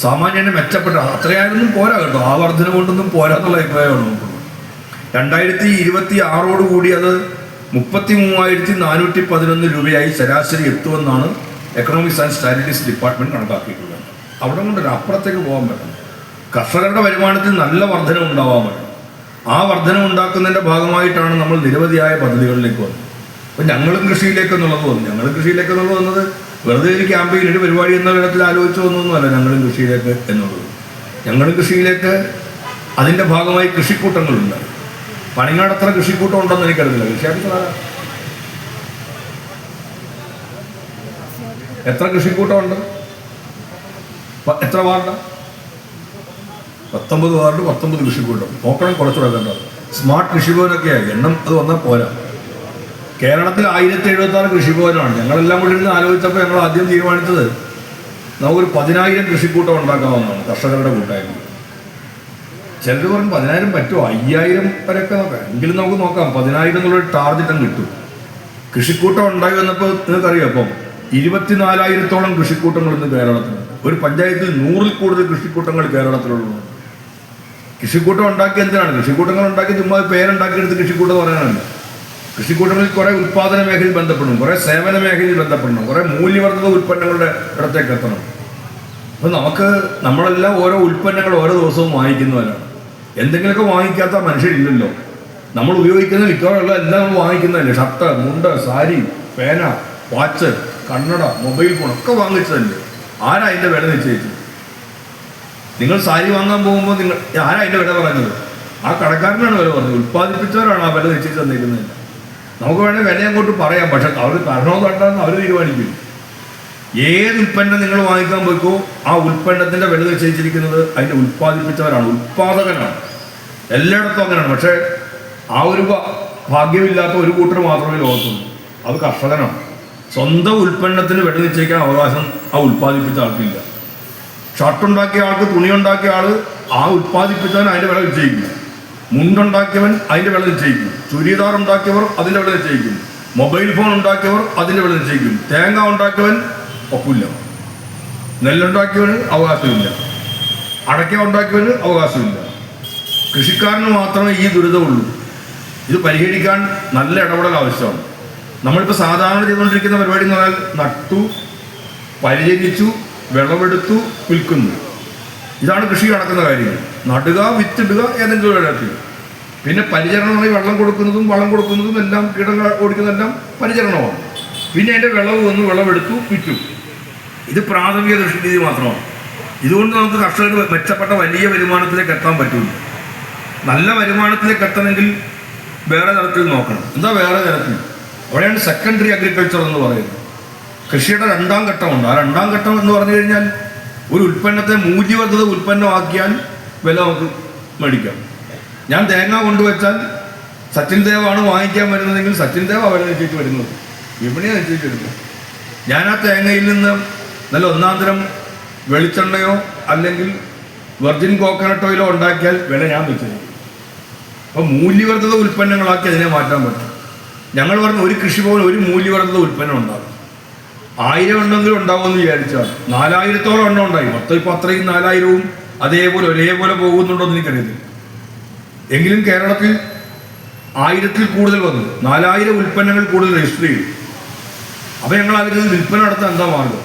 സാമാന്യനെ മെച്ചപ്പെട്ട അത്രയായൊന്നും പോരാ കേട്ടോ. ആ വർധന കൊണ്ടൊന്നും പോരാ എന്നുള്ള അഭിപ്രായമാണ് നമുക്ക് രണ്ടായിരത്തി ഇരുപത്തി ആറോട് കൂടി അത് മുപ്പത്തി മൂവായിരത്തി നാനൂറ്റി പതിനൊന്ന് രൂപയായി ശരാശരി എത്തുമെന്നാണ് എക്കണോമിക്സ് ആൻഡ് സ്റ്റാറ്റിസ്റ്റിക്സ് ഡിപ്പാർട്ട്മെന്റ് കണക്കാക്കിയിട്ടുള്ളത്. അവിടെ കൊണ്ടൊരു അപ്പുറത്തേക്ക് പോകാൻ പറ്റും. കർഷകരുടെ വരുമാനത്തിൽ നല്ല വർധന ഉണ്ടാവാൻ പറ്റും. ആ വർധനം ഉണ്ടാക്കുന്നതിന്റെ ഭാഗമായിട്ടാണ് നമ്മൾ നിരവധിയായ പദ്ധതികളിലേക്ക് വന്നത്. അപ്പം ഞങ്ങളും കൃഷിയിലേക്ക് എന്നുള്ളത് വന്നു. ഞങ്ങളും കൃഷിയിലേക്ക് എന്നുള്ളത് വന്നത് വെറുതെ ഒരു ക്യാമ്പയിൻ ഒരു പരിപാടി എന്ന തരത്തിൽ ആലോചിച്ചു വന്നൊന്നുമല്ല ഞങ്ങളും കൃഷിയിലേക്ക് എന്നുള്ളത്. ഞങ്ങളും കൃഷിയിലേക്ക് അതിന്റെ ഭാഗമായി കൃഷിക്കൂട്ടങ്ങളുണ്ട്. പണിങ്ങാട് അത്ര കൃഷിക്കൂട്ടം ഉണ്ടെന്ന് എനിക്കറിയില്ല ആരാ? എത്ര കൃഷിക്കൂട്ടമുണ്ട്? എത്ര വാർഡ്? പത്തൊമ്പത് വാർഡ് പത്തൊമ്പത് കൃഷിക്കൂട്ടം. നോക്കണം കുറച്ചുകൂടെ കണ്ടോ. സ്മാർട്ട് കൃഷിഭവനൊക്കെയായി എണ്ണം അത് വന്നാൽ പോരാ. കേരളത്തിൽ ആയിരത്തി എഴുപത്തി ആറ് കൃഷിഭവനമാണ്. ഞങ്ങളെല്ലാം കൂടി ഇരുന്ന് ആലോചിച്ചപ്പോൾ ഞങ്ങൾ ആദ്യം തീരുമാനിച്ചത് നമുക്കൊരു പതിനായിരം കൃഷിക്കൂട്ടം ഉണ്ടാക്കാവുന്നതാണ് കർഷകരുടെ കൂട്ടായ്മ. ചിലർ പറഞ്ഞു പതിനായിരം പറ്റുമോ? അയ്യായിരം വരെയൊക്കെ നോക്കാം. എങ്കിലും നമുക്ക് നോക്കാം. പതിനായിരം എന്നുള്ളൊരു ടാർജറ്റ് അങ്ങ് കിട്ടും. കൃഷിക്കൂട്ടം ഉണ്ടായി വന്നപ്പോൾ നിങ്ങൾക്കറിയാം അപ്പം ഇരുപത്തിനാലായിരത്തോളം കൃഷിക്കൂട്ടങ്ങൾ ഇന്ന് കേരളത്തിൽ ഒരു പഞ്ചായത്തിൽ നൂറിൽ കൂടുതൽ കൃഷിക്കൂട്ടങ്ങൾ കേരളത്തിലുള്ളതാണ് കൃഷിക്കൂട്ടം ഉണ്ടാക്കി എന്തിനാണ്? കൃഷിക്കൂട്ടങ്ങൾ ഉണ്ടാക്കി ചുമ്മാ പേരുണ്ടാക്കിയെടുത്ത് കൃഷിക്കൂട്ടം പറയാനല്ല കൃഷിക്കൂട്ടങ്ങളിൽ കുറേ ഉൽപ്പാദന മേഖലയിൽ ബന്ധപ്പെടണം കുറേ സേവന മേഖലയിൽ ബന്ധപ്പെടണം കുറേ മൂല്യവർദ്ധിത ഉൽപ്പന്നങ്ങളുടെ ഇടത്തേക്ക് എത്തണം. അപ്പം നമുക്ക് നമ്മളെല്ലാം ഓരോ ഉൽപ്പന്നങ്ങൾ ഓരോ ദിവസവും വാങ്ങിക്കുന്നവരാണ്. എന്തെങ്കിലുമൊക്കെ വാങ്ങിക്കാത്ത മനുഷ്യരില്ലല്ലോ. നമ്മൾ ഉപയോഗിക്കുന്ന മിക്കവാറുള്ള എല്ലാം നമ്മൾ വാങ്ങിക്കുന്നതല്ലേ? ഷർട്ട് മുണ്ട് സാരി പേന വാച്ച് കണ്ണട മൊബൈൽ ഫോൺ ഒക്കെ വാങ്ങിച്ചതല്ലേ? ആരാ അതിന്റെ വില നിശ്ചയിച്ചത്? നിങ്ങൾ സാരി വാങ്ങാൻ പോകുമ്പോൾ നിങ്ങൾ ആരാ അതിന്റെ വില പറയുന്നത് ആ കടക്കാരനാണ് വില പറഞ്ഞത്. ഉൽപ്പാദിപ്പിച്ചവരാണ് ആ വില നിശ്ചയിച്ച് തന്നിരിക്കുന്നത്. നമുക്ക് വേണേൽ വില അങ്ങോട്ട് പറയാം. പക്ഷെ അവർ തരണോ തട്ടാന്ന് അവർ തീരുമാനിക്കും. ഏത് ഉൽപ്പന്നം നിങ്ങൾ വാങ്ങിക്കാൻ പോയിക്കോ ആ ഉൽപ്പന്നത്തിന്റെ വില നിശ്ചയിച്ചിരിക്കുന്നത് അതിന്റെ ഉൽപ്പാദിപ്പിച്ചവരാണ്. ഉൽപ്പാദകനാണ്. എല്ലായിടത്തും അങ്ങനെയാണ്. പക്ഷെ ആ ഒരു ഭാഗ്യമില്ലാത്ത ഒരു കൂട്ടർ മാത്രമേ ലോകത്തുള്ളൂ. അത് കർഷകനാണ്. സ്വന്തം ഉൽപ്പന്നത്തിന് വില നിശ്ചയിക്കാൻ അവകാശം ആ ഉൽപ്പാദിപ്പിച്ച ആൾക്കില്ല. ഷർട്ട് ഉണ്ടാക്കിയ ആൾക്ക് തുണി ഉണ്ടാക്കിയ ആൾ ആ ഉൽപ്പാദിപ്പിച്ചവൻ അതിന്റെ വില നിശ്ചയിക്കും മുണ്ടുണ്ടാക്കിയവൻ അതിന്റെ വില നിശ്ചയിക്കും ചുരിദാർ ഉണ്ടാക്കിയവർ അതിന്റെ വില നിശ്ചയിക്കും മൊബൈൽ ഫോൺ ഉണ്ടാക്കിയവർ അതിന്റെ വില നിശ്ചയിക്കും തേങ്ങ ഉണ്ടാക്കിയവൻ ഒപ്പില്ല നെല്ലുണ്ടാക്കിയവന് അവകാശമില്ല. അടയ്ക്ക ഉണ്ടാക്കിയവന് അവകാശമില്ല. കൃഷിക്കാരന് മാത്രമേ ഈ ദുരിതമുള്ളൂ ഇത് പരിഹരിക്കാൻ നല്ല ഇടപെടൽ ആവശ്യമാണ്. നമ്മളിപ്പോൾ സാധാരണ ചെയ്തുകൊണ്ടിരിക്കുന്ന പരിപാടി എന്ന് പറഞ്ഞാൽ നട്ടു പരിചരിച്ചു വിളവെടുത്തു വിൽക്കുന്നു. ഇതാണ് കൃഷി നടക്കുന്ന കാര്യങ്ങൾ. നടുക വിത്തിടുക ഏതെങ്കിലും ഇടത്തിൽ പിന്നെ പരിചരണമായി വെള്ളം കൊടുക്കുന്നതും വളം കൊടുക്കുന്നതും എല്ലാം കീടങ്ങൾ ഓടിക്കുന്നതെല്ലാം പരിചരണമാണ്. പിന്നെ അതിന്റെ വിളവ് വന്ന് വിളവെടുത്തു വിറ്റു. ഇത് പ്രാഥമിക കൃഷി രീതി മാത്രമാണ്. ഇതുകൊണ്ട് നമുക്ക് കർഷകർ മെച്ചപ്പെട്ട വലിയ വരുമാനത്തിലേക്ക് എത്താൻ പറ്റില്ല നല്ല വരുമാനത്തിലേക്ക് എത്തണമെങ്കിൽ വേറെ തരത്തിൽ നോക്കണം. എന്താ വേറെ തരത്തിൽ? അവിടെയാണ് സെക്കൻഡറി അഗ്രികൾച്ചർ എന്ന് പറയുന്നത്. കൃഷിയുടെ രണ്ടാം ഘട്ടമുണ്ട്. ആ രണ്ടാം ഘട്ടം എന്ന് പറഞ്ഞു കഴിഞ്ഞാൽ ഒരു ഉൽപ്പന്നത്തെ മൂല്യവർദ്ധിത ഉൽപ്പന്നമാക്കിയാൽ വില നമുക്ക് മേടിക്കാം. ഞാൻ തേങ്ങ കൊണ്ടുവച്ചാൽ സച്ചിൻ ദേവാണ് വാങ്ങിക്കാൻ വരുന്നതെങ്കിൽ സച്ചിൻ ദേവ് വില നിശ്ചയിച്ച് വരുന്നത്. വിപണിയെ നിശ്ചയിച്ച് വരുന്നത്. ഞാൻ ആ തേങ്ങയിൽ നിന്ന് നല്ല ഒന്നാന്തരം തരം വെളിച്ചെണ്ണയോ അല്ലെങ്കിൽ വെർജിൻ കോക്കനട്ട് ഓയിലോ ഉണ്ടാക്കിയാൽ വില ഞാൻ നിശ്ചയിക്കും അപ്പോൾ മൂല്യവർദ്ധിത ഉൽപ്പന്നങ്ങളാക്കി അതിനെ മാറ്റാൻ പറ്റും. ഞങ്ങൾ പറഞ്ഞ ഒരു കൃഷി പോലെ ഒരു മൂല്യവർദ്ധിത ഉൽപ്പന്നം ഉണ്ടാകും. ആയിരം എണ്ണമെങ്കിലും ഉണ്ടാവുമെന്ന് വിചാരിച്ചാൽ നാലായിരത്തോളം എണ്ണം ഉണ്ടായി. മൊത്തം ഇപ്പം അത്രയും നാലായിരവും അതേപോലെ ഒരേപോലെ പോകുന്നുണ്ടോ എന്ന് എനിക്കറിയത്തില്ല. എങ്കിലും കേരളത്തിൽ ആയിരത്തിൽ കൂടുതൽ വന്നു. നാലായിരം ഉൽപ്പന്നങ്ങൾ കൂടുതൽ രജിസ്റ്റർ ചെയ്തു. അപ്പോൾ ഞങ്ങൾ അതിൽ വിൽപ്പന നടത്താൻ എന്താ മാർഗം?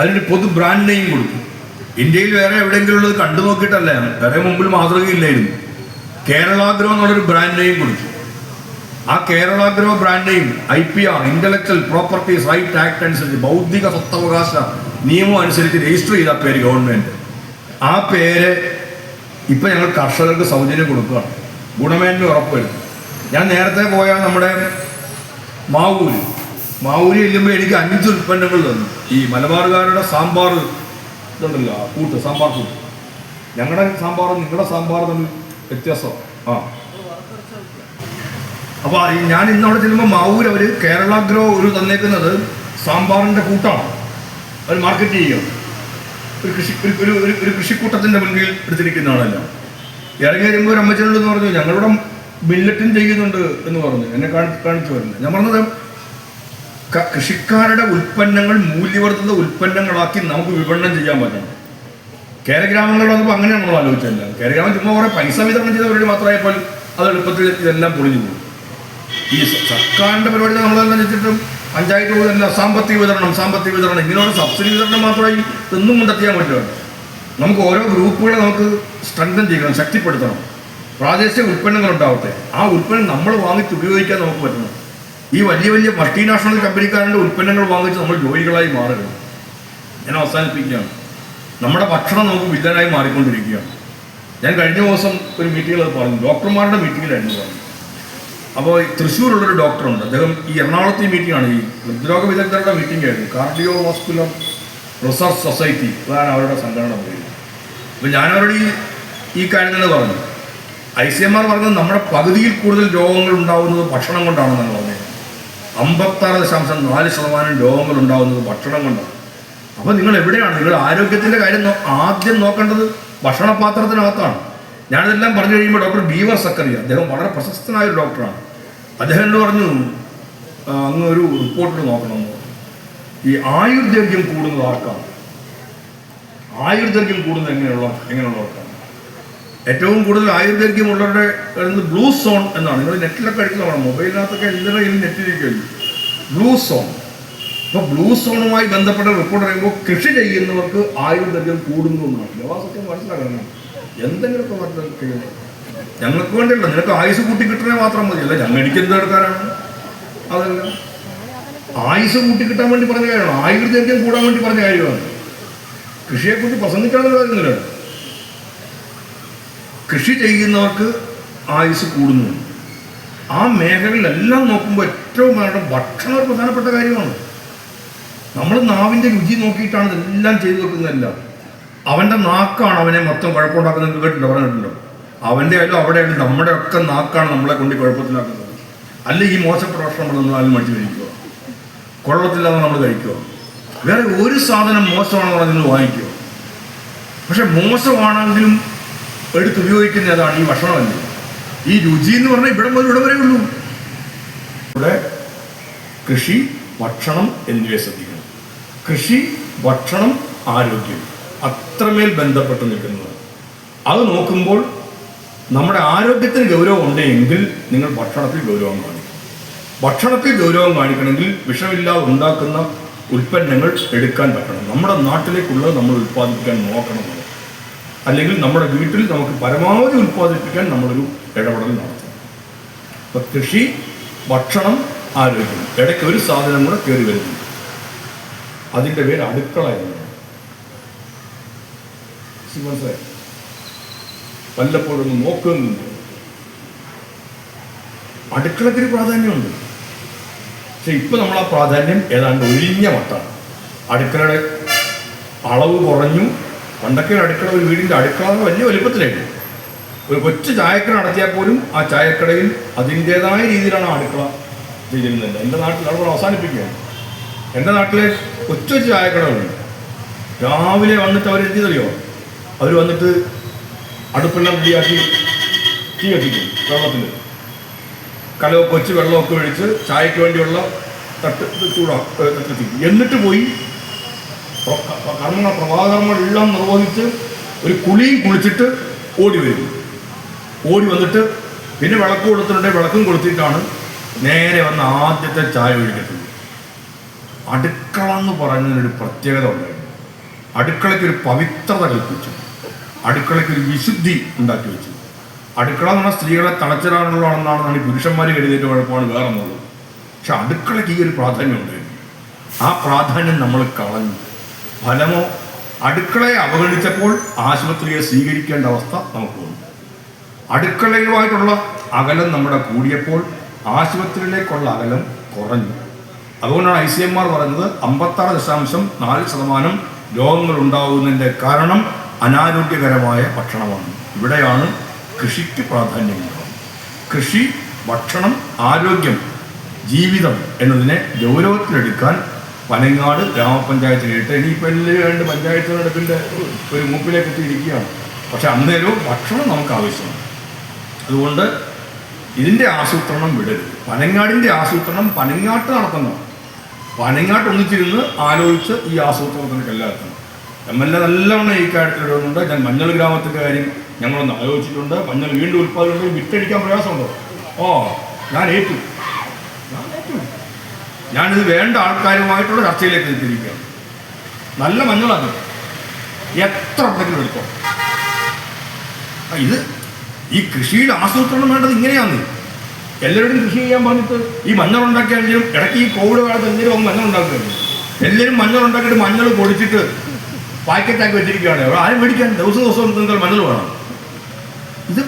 അതിന് പൊതു ബ്രാൻഡ് നെയിം കൊടുക്കും ഇന്ത്യയിൽ വേറെ എവിടെയെങ്കിലും ഉള്ളത് കണ്ടു നോക്കിയിട്ടല്ല വേറെ മുമ്പിൽ മാതൃകയില്ലായിരുന്നു. കേരളാഗ്രഹം എന്നുള്ളൊരു ബ്രാൻഡ് നെയിം കൊടുത്തു. ആ Keralagro brand name I P R intellectual properties right act അനുസരിച്ച് ബൗദ്ധിക സ്വത്തവകാശ നിയമം അനുസരിച്ച് രജിസ്റ്റർ ചെയ്ത പേര് ഗവൺമെന്റ്. ആ പേര് ഇപ്പം ഞങ്ങൾ കർഷകർക്ക് സൗജന്യം കൊടുക്കുകയാണ്. ഗുണമേന്മ ഉറപ്പുവരുത്തും ഞാൻ നേരത്തെ പോയ നമ്മുടെ മാവൂര്. മാവൂര് ചെല്ലുമ്പോൾ എനിക്ക് അഞ്ച് ഉൽപ്പന്നങ്ങൾ തന്നു. ഈ മലബാറുകാരുടെ സാമ്പാർ ഇതുണ്ടല്ലോ കൂട്ട് സാമ്പാർ കൂട്ട്. ഞങ്ങളുടെ സാമ്പാറും നിങ്ങളുടെ സാമ്പാറും തമ്മിൽ വ്യത്യാസം. ആ. അപ്പോൾ ഞാൻ ഇന്ന് അവിടെ ചെല്ലുമ്പോൾ മാവൂർ അവർ കേരള ഗ്രോ ഒരു തന്നേക്കുന്നത് സാമ്പാറിന്റെ കൂട്ടാണ്. അവർ മാർക്കറ്റ് ചെയ്യുക. ഒരു കൃഷി ഒരു ഒരു ഒരു- കൃഷിക്കൂട്ടത്തിന്റെ മുൻപിൽ എടുത്തിരിക്കുന്ന ആളല്ല. ഇറങ്ങി വരുമ്പോൾ ഒരു അമ്മച്ചനോട് പറഞ്ഞു ഞങ്ങളുടെ ബില്ലറ്റും ചെയ്യുന്നുണ്ട് എന്ന് പറഞ്ഞു. എന്നെ കാണി കാണിച്ചു വരുന്നത് ഞാൻ പറഞ്ഞത് കൃഷിക്കാരുടെ ഉൽപ്പന്നങ്ങൾ മൂല്യവർദ്ധിത ഉൽപ്പന്നങ്ങളാക്കി നമുക്ക് വിപണനം ചെയ്യാൻ പറ്റണം. കേരഗ്രാമങ്ങളിൽ വന്നപ്പോൾ അങ്ങനെയാണ് ആലോചിച്ചല്ല കേരഗ്രാമം ചുമ്മാ കുറേ പൈസ വിതരണം ചെയ്തവരുടെ മാത്രമായപ്പോൾ അത് എളുപ്പത്തിൽ ഇതെല്ലാം പൊളിഞ്ഞു പോകും ഈ സർക്കാരിന്റെ പരിപാടി നമ്മളെല്ലാം വെച്ചിട്ടും പഞ്ചായത്ത് പോലല്ല സാമ്പത്തിക വിതരണം സാമ്പത്തിക വിതരണം ഇങ്ങനെയുള്ള സബ്സിഡി വിതരണം മാത്രമായി എന്നും കണ്ടെത്തിയാൽ പറ്റില്ല നമുക്ക് ഓരോ ഗ്രൂപ്പുകളെ നമുക്ക് സ്ട്രെങ്തൻ ചെയ്യണം ശക്തിപ്പെടുത്തണം. പ്രാദേശിക ഉൽപ്പന്നങ്ങൾ ഉണ്ടാവട്ടെ. ആ ഉൽപ്പന്നം നമ്മൾ വാങ്ങിച്ച് ഉപയോഗിക്കാൻ നമുക്ക് പറ്റണം. ഈ വലിയ വലിയ മൾട്ടിനാഷണൽ കമ്പനിക്കാരുടെ ഉൽപ്പന്നങ്ങൾ വാങ്ങിച്ച് നമ്മൾ ജോലികളായി മാറുകയാണ് ഞാൻ അവസാനിപ്പിക്കുകയാണ്. നമ്മുടെ ഭക്ഷണം നമുക്ക് വില്ലനായി മാറിക്കൊണ്ടിരിക്കുകയാണ്. ഞാൻ കഴിഞ്ഞ ദിവസം ഒരു മീറ്റിങ്ങിൽ അത് പറഞ്ഞു. ഡോക്ടർമാരുടെ മീറ്റിങ്ങിലായിരുന്നു പറഞ്ഞു അപ്പോൾ തൃശ്ശൂരുള്ളൊരു ഡോക്ടറുണ്ട്. അദ്ദേഹം ഈ എറണാകുളത്തെ ഈ മീറ്റിംഗ് ആണ്. ഈ ഹൃദ്രോഗ വിദഗ്ധരുടെ മീറ്റിംഗ് ആയിരുന്നു. കാർഡിയോ വാസ്കുലർ റിസർച്ച് സൊസൈറ്റി അതാണ് അവരുടെ സംഘടന പറയുന്നത് അപ്പോൾ ഞാനവരോട് ഈ ഈ കാര്യം തന്നെ പറഞ്ഞു. ഐ സി എം ആർ പറഞ്ഞത് നമ്മുടെ പകുതിയിൽ കൂടുതൽ രോഗങ്ങൾ ഉണ്ടാകുന്നത് ഭക്ഷണം കൊണ്ടാണെന്നാണ് പറഞ്ഞത്. അമ്പത്താറ് ദശാംശം നാല് ശതമാനം രോഗങ്ങൾ ഉണ്ടാകുന്നത് ഭക്ഷണം കൊണ്ടാണ്. അപ്പോൾ നിങ്ങൾ എവിടെയാണ്? നിങ്ങൾ ആരോഗ്യത്തിന്റെ കാര്യം ആദ്യം നോക്കേണ്ടത് ഭക്ഷണപാത്രത്തിനകത്താണ്. ഞാനിതെല്ലാം പറഞ്ഞു കഴിയുമ്പോൾ ഡോക്ടർ ബീവർ സക്കറിയ അദ്ദേഹം വളരെ പ്രശസ്തനായ ഒരു ഡോക്ടറാണ്. അദ്ദേഹം എന്നോട് പറഞ്ഞു "ആ, അങ്ങ് ഒരു റിപ്പോർട്ടിൽ നോക്കണമെന്ന് പറഞ്ഞു. ഈ ആയുർദൈർഘ്യം കൂടുന്നത് ആർക്കാണ്? ആയുർദൈർഘ്യം കൂടുന്നത് എങ്ങനെയുള്ള എങ്ങനെയുള്ളവർക്കാണ്? ഏറ്റവും കൂടുതൽ ആയുർദൈർഘ്യമുള്ളവരുടെ ബ്ലൂ സോൺ എന്നാണ്. നിങ്ങൾ നെറ്റിലൊക്കെ അടിക്കുന്നതാണ് മൊബൈലിനകത്തൊക്കെ എല്ലാവരും കയ്യിൽ നെറ്റിലിരിക്കുകയുള്ളൂ ബ്ലൂ സോൺ. അപ്പോൾ ബ്ലൂ സോണുമായി ബന്ധപ്പെട്ട റിപ്പോർട്ട് പറയുമ്പോൾ കൃഷി ചെയ്യുന്നവർക്ക് ആയുർദൈർഘ്യം കൂടുന്നു എന്നാണ്. വ്യവസായം മനസ്സിലാക്കണം. എന്തെങ്കിലുമൊക്കെ ചെയ്യണം ഞങ്ങൾക്ക് വേണ്ടിയല്ല നിനക്ക് ആയുസ് കൂട്ടി കിട്ടണേ മാത്രം മതി. അല്ല ഞങ്ങൾ എനിക്ക് എന്ത് എടുക്കാനാണ്. അതല്ല. ആയുസ് കൂട്ടി കിട്ടാൻ വേണ്ടി പറഞ്ഞ കാര്യമാണ്. ആയുർദൈർഘ്യം കൂടാൻ വേണ്ടി പറഞ്ഞ കാര്യമാണ്. കൃഷിയെക്കുറിച്ച് പ്രസംഗിക്കാനുള്ള കാര്യമില്ല കൃഷി ചെയ്യുന്നവർക്ക് ആയുസ് കൂടുന്നു. ആ മേഖലയിലെല്ലാം നോക്കുമ്പോൾ ഏറ്റവും വേണ്ട ഭക്ഷണം ഒരു പ്രധാനപ്പെട്ട കാര്യമാണ്. നമ്മൾ നാവിന്റെ രുചി നോക്കിയിട്ടാണ് ഇതെല്ലാം ചെയ്തു വെക്കുന്നതെല്ലാം. അവന്റെ നാക്കാണ് അവനെ മൊത്തം കുഴപ്പമുണ്ടാക്കുന്നത് കേട്ടിട്ടുണ്ടോ? പറഞ്ഞിട്ടുണ്ടോ? അവന്റെ ആയാലും അവിടെ ആയാലും നമ്മുടെ ഒക്കെ നാക്കാണ് നമ്മളെ കൊണ്ട് കുഴപ്പത്തിലാക്കുന്നത്. അല്ല ഈ മോശം പ്രവർത്തനം നമ്മൾ നാലിൽ മടിച്ചു കഴിക്കുക കൊള്ളത്തില്ലാതെ നമ്മൾ കഴിക്കുക വേറെ ഒരു സാധനം മോശമാണെന്ന് പറഞ്ഞാൽ നിങ്ങൾ വാങ്ങിക്കുക പക്ഷെ മോശമാണെങ്കിലും എടുത്ത് ഉപയോഗിക്കുന്ന ഏതാണ്? ഈ ഭക്ഷണമല്ല? ഈ രുചി എന്ന് പറഞ്ഞാൽ ഇവിടെ മുതൽ ഇവിടെ വരെ ഉള്ളൂ. ഇവിടെ കൃഷി ഭക്ഷണം എന്നിവയെ ശ്രദ്ധിക്കണം. കൃഷി ഭക്ഷണം ആരോഗ്യം അത്രമേൽ ബന്ധപ്പെട്ട് നിൽക്കുന്നത് അത് നോക്കുമ്പോൾ നമ്മുടെ ആരോഗ്യത്തിന് ഗൗരവം ഉണ്ടെങ്കിൽ നിങ്ങൾ ഭക്ഷണത്തിൽ ഗൗരവം കാണിക്കും ഭക്ഷണത്തിൽ ഗൗരവം കാണിക്കണമെങ്കിൽ വിഷമില്ലാതെ ഉണ്ടാക്കുന്ന ഉൽപ്പന്നങ്ങൾ എടുക്കാൻ പറ്റണം. നമ്മുടെ നാട്ടിലേക്കുള്ളത് നമ്മൾ ഉൽപ്പാദിപ്പിക്കാൻ നോക്കണം. അല്ലെങ്കിൽ നമ്മുടെ വീട്ടിൽ നമുക്ക് പരമാവധി ഉൽപ്പാദിപ്പിക്കാൻ നമ്മളൊരു ഇടപെടൽ നടത്തണം. അപ്പൊ കൃഷി ഭക്ഷണം ആരോഗ്യം. ഇടയ്ക്ക് ഒരു സാധനം കൂടെ കയറി വരുന്നു. അതിന്റെ പേര് അടുക്കള എന്നാണ് മനസ്സിലായി വല്ലപ്പോഴും നോക്കുന്നുണ്ട് അടുക്കളത്തിന് പ്രാധാന്യമുണ്ട്. പക്ഷെ ഇപ്പൊ നമ്മൾ ആ പ്രാധാന്യം ഏതാണ്ട് ഒഴിഞ്ഞ മട്ടാണ്. അടുക്കളയുടെ അളവ് കുറഞ്ഞു. പണ്ടൊക്കെ അടുക്കള ഒരു വീടിന്റെ അടുക്കള വലിയ വലുപ്പത്തിലായിരുന്നു. ഒരു കൊച്ചു ചായക്കട നടത്തിയാൽ പോലും ആ ചായക്കടയിൽ അതിന്റെതായ രീതിയിലാണ് അടുക്കള ചെയ്തിരുന്നത് എന്റെ നാട്ടിൽ അവിടെ അവസാനിപ്പിക്കുകയാണ്. എന്റെ നാട്ടിലെ കൊച്ചു കൊച്ചു ചായക്കടകളുണ്ട്. രാവിലെ വന്നിട്ട് ചെയ്തറിയോ? അവർ വന്നിട്ട് അടുപ്പെല്ലാം റെഡിയാക്കി തീ കത്തിക്കും വെള്ളത്തിൽ കലമൊക്കെ വെച്ച് വെള്ളമൊക്കെ ഒഴിച്ച് ചായക്ക് വേണ്ടിയുള്ള തട്ട് ചൂടാക്കും എന്നിട്ട് പോയി കർമ്മ പ്രഭാകർമ്മങ്ങളെല്ലാം നിർവഹിച്ച് ഒരു കുളിയും കുളിച്ചിട്ട് ഓടി വരും. ഓടി വന്നിട്ട് പിന്നെ വിളക്ക് കൊടുത്തിട്ടുണ്ടെങ്കിൽ വിളക്കും കൊടുത്തിട്ടാണ് നേരെ വന്ന് ആദ്യത്തെ ചായ ഒഴിക്കത്തുള്ളൂ അടുക്കള എന്ന് പറയുന്നതിനൊരു പ്രത്യേകത ഉണ്ടായിരുന്നു. അടുക്കളയ്ക്ക് ഒരു പവിത്രത കൽപ്പിച്ചു. അടുക്കളയ്ക്ക് ഒരു വിശുദ്ധി ഉണ്ടാക്കി വെച്ചു. അടുക്കള എന്ന് പറഞ്ഞാൽ സ്ത്രീകളെ തളച്ചിടാനുള്ളതാണെന്നാണ് ഈ പുരുഷന്മാർ കരുതിയിട്ട് കുഴപ്പമാണ് വേറെ എന്നുള്ളത് പക്ഷെ അടുക്കളയ്ക്ക് ഈ ഒരു പ്രാധാന്യമുണ്ട് ആ പ്രാധാന്യം നമ്മൾ കളഞ്ഞു. ഫലമോ അടുക്കളയെ അവഗണിച്ചപ്പോൾ ആശുപത്രിയെ സ്വീകരിക്കേണ്ട അവസ്ഥ നമുക്ക് വന്നു. അടുക്കളയുമായിട്ടുള്ള അകലം നമ്മുടെ കൂടിയപ്പോൾ ആശുപത്രിയിലേക്കുള്ള അകലം കുറഞ്ഞു. അതുകൊണ്ടാണ് ഐ സി എം ആർ പറയുന്നത് അമ്പത്താറ് ദശാംശം നാല് ശതമാനം രോഗങ്ങൾ ഉണ്ടാകുന്നതിന്റെ കാരണം അനാരോഗ്യകരമായ ഭക്ഷണമാണ്. ഇവിടെയാണ് കൃഷിക്ക് പ്രാധാന്യമുള്ളത് കൃഷി ഭക്ഷണം ആരോഗ്യം ജീവിതം എന്നതിനെ ഗൗരവത്തിലെടുക്കാൻ പനങ്ങാട് ഗ്രാമപഞ്ചായത്തിലിട്ട് ഇനിയിപ്പോൾ രണ്ട് പഞ്ചായത്ത് നടപ്പിന്റെ ഒരു മൂപ്പിലേക്ക് എത്തിയിരിക്കുകയാണ് പക്ഷെ അന്നേരവും ഭക്ഷണം നമുക്ക് ആവശ്യമാണ്. അതുകൊണ്ട് ഇതിന്റെ ആസൂത്രണം വിടരുത്. പനങ്ങാടിന്റെ ആസൂത്രണം പനങ്ങാട്ട് നടത്തണം. പനങ്ങാട്ട് ഒന്നിച്ചിരുന്ന് ആലോചിച്ച് ഈ ആസൂത്രണത്തിനൊക്കെ എല്ലാം എത്തണം എം എൽ എ നല്ലവണ്ണം ഈ കാര്യത്തിൽ ഇടുന്നുണ്ട്. ഞാൻ മഞ്ഞൾ ഗ്രാമത്തിന്റെ കാര്യം ഞങ്ങളൊന്ന് ആലോചിച്ചിട്ടുണ്ട്. മഞ്ഞൾ വീണ്ടും ഉൽപ്പാദനം വിറ്റടിക്കാൻ പ്രയാസമുണ്ടോ? ഓ ഞാൻ ഏറ്റു. ഞാൻ ഏറ്റു. ഞാനിത് വേണ്ട ആൾക്കാരുമായിട്ടുള്ള ചർച്ചയിലേക്ക് എത്തിയിരിക്കുകയാണ് നല്ല മഞ്ഞളാണ്. എത്ര ഉണ്ടെങ്കിലും എടുത്തോ ഇത് ഈ കൃഷിയുടെ ആസൂത്രണം വേണ്ടത് ഇങ്ങനെയാണ്. എല്ലാവരും കൃഷി ചെയ്യാൻ പറഞ്ഞിട്ട് ഈ മഞ്ഞൾ ഉണ്ടാക്കിയാണെങ്കിലും ഇടയ്ക്ക് ഈ കോവിഡ് കാലത്ത് എന്തെങ്കിലും ഉണ്ടാക്കുകയാണ് എല്ലാവരും മഞ്ഞൾ ഉണ്ടാക്കിയിട്ട് മഞ്ഞൾ പൊടിച്ചിട്ട് പാക്കറ്റാക്കി വെച്ചിരിക്കുകയാണ്. ആരും മേടിക്കാൻ ദിവസം ദിവസം നിങ്ങൾ മണ്ണിൽ വേണം. ഇത്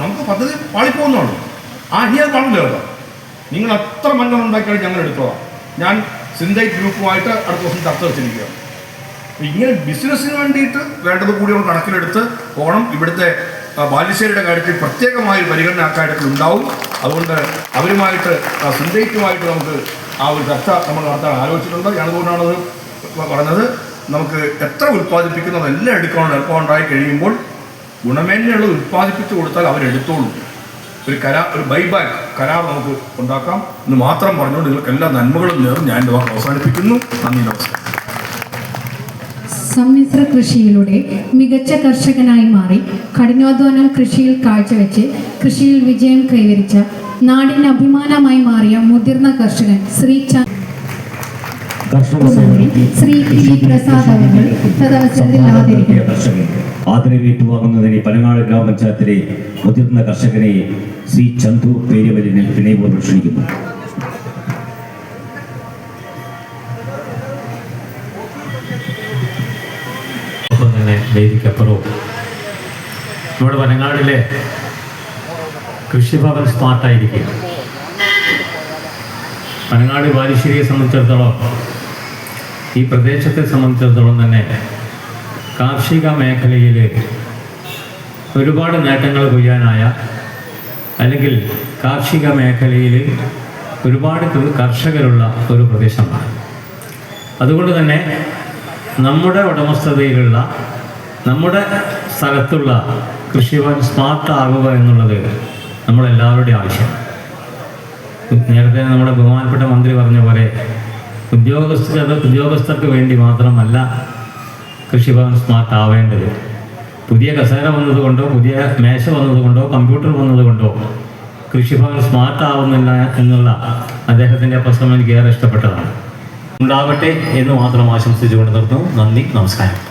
നമുക്ക് പദ്ധതി പാളിപ്പോകുന്നതാണ്. ആ ഇനി അത് പണം കേട്ടോ. നിങ്ങൾ അത്ര മണ്ണം ഉണ്ടാക്കിയാലും ഞങ്ങൾ എടുത്തോളാം. ഞാൻ സിന്തൈറ്റ് ഗ്രൂപ്പുമായിട്ട് അടുത്ത ദിവസം ചർച്ച വെച്ചിരിക്കുകയാണ്. ഇങ്ങനെ ബിസിനസ്സിന് വേണ്ടിയിട്ട് വേണ്ടത് കൂടി നമ്മൾ കണക്കിലെടുത്ത് ഓണം ഇവിടുത്തെ ബാലിശ്ശേരിയുടെ കാര്യത്തിൽ പ്രത്യേകമായി പരിഗണന ആ കാര്യത്തിൽ ഉണ്ടാവും. അതുകൊണ്ട് അവരുമായിട്ട് സിന്തൈറ്റുമായിട്ട് നമുക്ക് ആ ഒരു ചർച്ച നമ്മൾ നടത്താൻ ആലോചിച്ചിട്ടുണ്ട്. ഞാനതുകൊണ്ടാണത് പറഞ്ഞത്. നമുക്ക് എത്ര ഉൽപ്പാദിപ്പിക്കുന്നോ അതെല്ലാം എടുക്കണം എളുപ്പമുണ്ടായി കഴിയുമ്പോൾ ഗുണമേന്മയുള്ളത് ഉൽപ്പാദിപ്പിച്ചു കൊടുത്താൽ അവരെടുത്തോളൂ ഒരു കരാർ ഒരു ബൈബാക്ക് കരാർ നമുക്ക് ഉണ്ടാക്കാം എന്ന് മാത്രം പറഞ്ഞുകൊണ്ട് നിങ്ങൾക്ക് എല്ലാ നന്മകളും നേർന്ന് ഞാൻ എന്റെ വാക്ക് അവസാനിപ്പിക്കുന്നു. നന്ദി നമസ്കാരം. സമ്മിശ്ര കൃഷിയിലൂടെ മികച്ച കർഷകനായി മാറി കഠിനാധ്വാനം കൃഷിയിൽ കാഴ്ചവെച്ച് കൃഷിയിൽ വിജയം കൈവരിച്ച നാടിന് അഭിമാനമായി മാറിയ മുതിർന്ന കർഷകൻ ശ്രീ ച കർഷക മന്ത്രി ശ്രീ പി പ്രസാദ് അവർ പനങ്ങാട് ഗ്രാമപഞ്ചായത്തിലെ മുതിർന്ന കർഷകനെ ശ്രീ ചന്തു പേരുവലിനെ വിനയപൂർവം ക്ഷണിക്കുന്നു വേദിക്കപ്പുറവും നമ്മുടെ വനങ്ങാടിലെ കൃഷിഭവൻ സ്മാർട്ടായിരിക്കും വനങ്ങാട് ബാലുശ്ശേരിയെ സംബന്ധിച്ചിടത്തോളം ഈ പ്രദേശത്തെ സംബന്ധിച്ചിടത്തോളം തന്നെ കാർഷിക മേഖലയിൽ ഒരുപാട് നേട്ടങ്ങൾ കൊയ്യാനായ അല്ലെങ്കിൽ കാർഷിക മേഖലയിൽ ഒരുപാട് കർഷകരുള്ള ഒരു പ്രദേശമാണ്. അതുകൊണ്ട് തന്നെ നമ്മുടെ ഉടമസ്ഥതയിലുള്ള നമ്മുടെ സ്ഥലത്തുള്ള കൃഷിഭവൻ സ്മാർട്ട് ആകുക എന്നുള്ളത് നമ്മളെല്ലാവരുടെയും ആവശ്യം നേരത്തെ നമ്മുടെ ബഹുമാനപ്പെട്ട മന്ത്രി പറഞ്ഞ പോലെ ഉദ്യോഗസ്ഥർ ഉദ്യോഗസ്ഥർക്ക് വേണ്ടി മാത്രമല്ല കൃഷിഭവൻ സ്മാർട്ട് ആവേണ്ടത്. പുതിയ കസേര വന്നതുകൊണ്ടോ പുതിയ മേശ വന്നതുകൊണ്ടോ കമ്പ്യൂട്ടർ വന്നതുകൊണ്ടോ കൃഷിഭവൻ സ്മാർട്ട് ആവുന്നില്ല എന്നുള്ള അദ്ദേഹത്തിന്റെ പ്രശ്നം എനിക്ക് ഏറെ ഇഷ്ടപ്പെട്ടതാണ്. ഉണ്ടാവട്ടെ എന്ന് മാത്രം ആശംസിച്ചുകൊണ്ട് നിർത്തുന്നു. നന്ദി നമസ്കാരം.